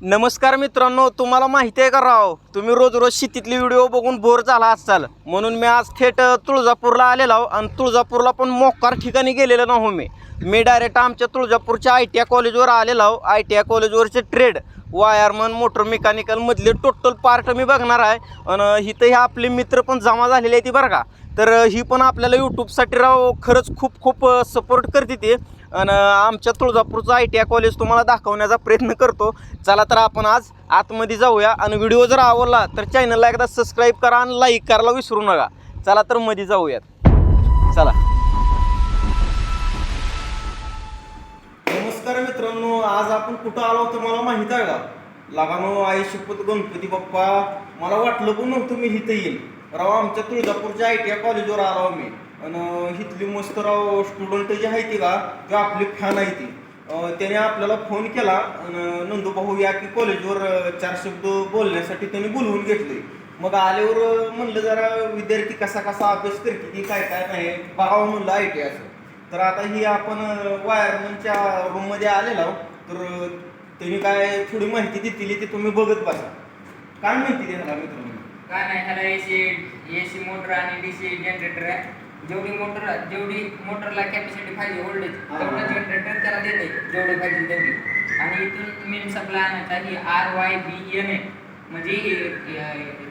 नमस्कार मित्रांनो तुम्हाला माहिती आहे का राव? तुम्ही रोज रोज शेतीतले व्हिडिओ बघून बोर झाला असाल. म्हणून मी आज थेट तुळजापूरला आलेलो आहो आणि तुळजापूरला पण मोकार ठिकाणी गेलेलो नाहो हो मी. मी डायरेक्ट आमच्या तुळजापूरच्या आय टी आय कॉलेजवर आलेलो आहो. आय टी आय कॉलेजवरचे ट्रेड वायरमन मोटर मेकॅनिकलमधले टोटल पार्ट मी बघणार आहे. आणि इथं हे आपले मित्र पण जमा झालेले आहेत ती बरं का. तर ही पण आपल्याला यूट्यूबसाठी राव खरंच खूप खूप सपोर्ट करते ते. आणि आमच्या तुळजापूरचं आय टी आय कॉलेज तुम्हाला दाखवण्याचा प्रयत्न करतो. चला तर आपण आज आतमध्ये जाऊया आणि व्हिडिओ जर आवडला तर चॅनलला एकदा सबस्क्राईब करा आणि लाईक करायला विसरू नका. चला तर मध्ये जाऊयात. चला. नमस्कार मित्रांनो आज आपण कुठं आलो तुम्हाला माहीत आहे का? लगानो आई शपथ गणपती बाप्पा. मला वाटलं पण नव्हतं मी इथं येईल. राव आमच्या तुळजापूरच्या आय टी आय कॉलेजवर आलो मी आणि इथली मस्त राव स्टुडंट जे आहे ती का ते आपली फॅन आहे ती. त्याने आपल्याला फोन केला आणि नंदू या की कॉलेजवर चार शब्द बोलण्यासाठी त्यांनी बोलवून घेतले. मग आल्यावर म्हणलं जरा विद्यार्थी कसा कसा अभ्यास करते की काय काय नाही बघावं म्हणलं आय टी असं. तर आता ही आपण वायरमनच्या रूममध्ये आलेलो आहोत. तर त्यांनी काय थोडी माहिती देतील ती तुम्ही बघत बसा. काय माहिती देणार मित्रांनो काय नाही ह्याला एसी एसी मोटर आणि डीसी जनरेटर आहे. जेवढी मोटर जेवढी मोटरला कॅपॅसिटी पाहिजे व्होल्टेज. तेवढं जनरेटर त्याला देते जेवढी पाहिजे तेवढी. आणि इथून मेन सप्लाय आणायचा ही आर वाय बी एन ए म्हणजे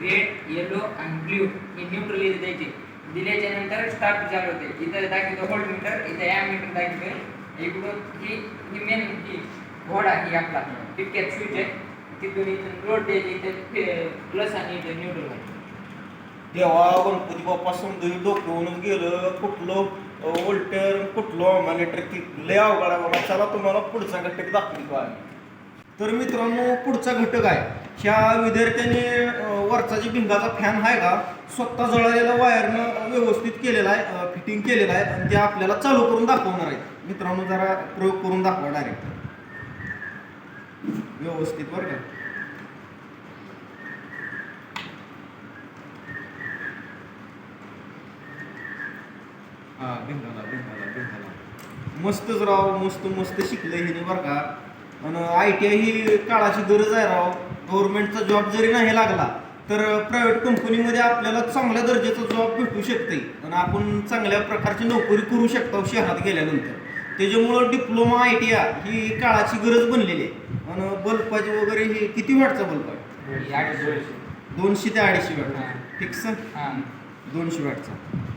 रेड येलो आणि ब्ल्यू हे न्यूट्रल इथे द्यायचे. दिल्याच्या नंतर स्टार्ट चालू होते. इथं दाखवतो व्होल्ट मीटर इथं एम मीटर दाखवतोय. इकडून ही ही मेन ही घोडा ही आपला. टिपक्यात स्विच आहे. तिथून इथून लोड द्यायची इथे प्लस आणि इथे न्यूट्रल आहे. देवा गणपती बाप्पा समजा डोक्यावरूनच गेलं कुठलं वोल्टर कुठलं ऑमालेटर की लय अवघड बाबा. चला तुम्हाला पुढचा घटक दाखवतो आहे तर मित्रांनो पुढचा घटक आहे. ह्या विद्यार्थ्याने वरचा जी भिंगाचा फॅन आहे का स्वतः जळालेला वायरनं व्यवस्थित केलेला आहे फिटिंग केलेला आहे आणि ते आपल्याला चालू करून दाखवणार आहे मित्रांनो जरा प्रयोग करून दाखवा डायरेक्ट व्यवस्थित बरं का? भिंगाला भिंगाला भिंगाला. मस्तच राव मस्त मस्त शिकलंय हिने बरं का. आणि आय टी आय ही काळाची गरज आहे राव. गव्हर्नमेंटचा जॉब जरी नाही लागला तर प्रायव्हेट कंपनीमध्ये आपल्याला चांगल्या दर्जाचा जॉब भेटू शकते आणि आपण चांगल्या प्रकारची नोकरी करू शकतो शहरात गेल्यानंतर. त्याच्यामुळं डिप्लोमा आय टी आय ही काळाची गरज बनलेली आहे. आणि बल्बाची वगैरे हे किती वॅटचा बल्ब ही. दोनशे ते अडीचशे वॅट हा. फिक्स हा. दोनशे वॅटचा.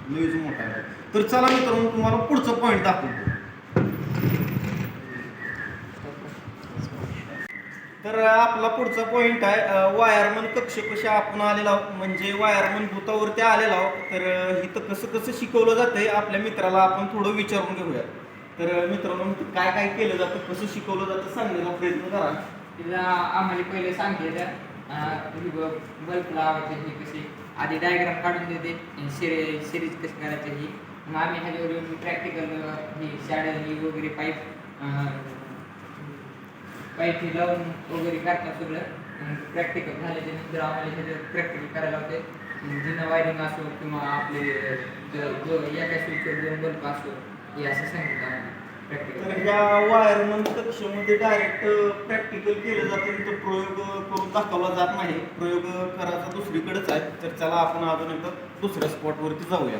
लईच मोठा आहे. तर चला मित्रांनो तुम्हाला पुढचं पॉईंट दाखवतो. तर आपला पुढचा पॉईंट आहे वायरमन कक्ष कसे आपण आलेला आहोत. म्हणजे वायरमन भूतावरती आलेला आहोत. तर इथं कसं कसं शिकवलं जातंय आपल्या मित्राला आपण थोडं विचारून घेऊया. तर मित्रांनो काय काय केलं जातं कसं शिकवलं जातं सांगण्याचा प्रयत्न करा. आम्हाला पहिले सांगितलं बल्ब लावायचे हे कसे? आधी डायग्राम काढून देते. सिरीज सिरीज कशी करायची ही? मग आम्ही ह्याच्यावर येऊन प्रॅक्टिकल ही शाळा ही वगैरे पाईप पाईप ही लावून वगैरे करतात सगळं. प्रॅक्टिकल झाल्याच्यानंतर आम्हाला ह्याच्यावर प्रॅक्टिकल करायला होते. जिना वायरिंग असो किंवा आपले जो एका स्विचवर दोन बल्ब असो हे असं सांगितलं आम्हाला. तर या ह्या वायरमन कक्षेमध्ये डायरेक्ट प्रॅक्टिकल केलं जातं तर प्रयोग करून दाखवला जात नाही. प्रयोग करायचा दुसरीकडेच आहे. तर त्याला आपण अजून एकदा दुसऱ्या स्पॉटवरती जाऊया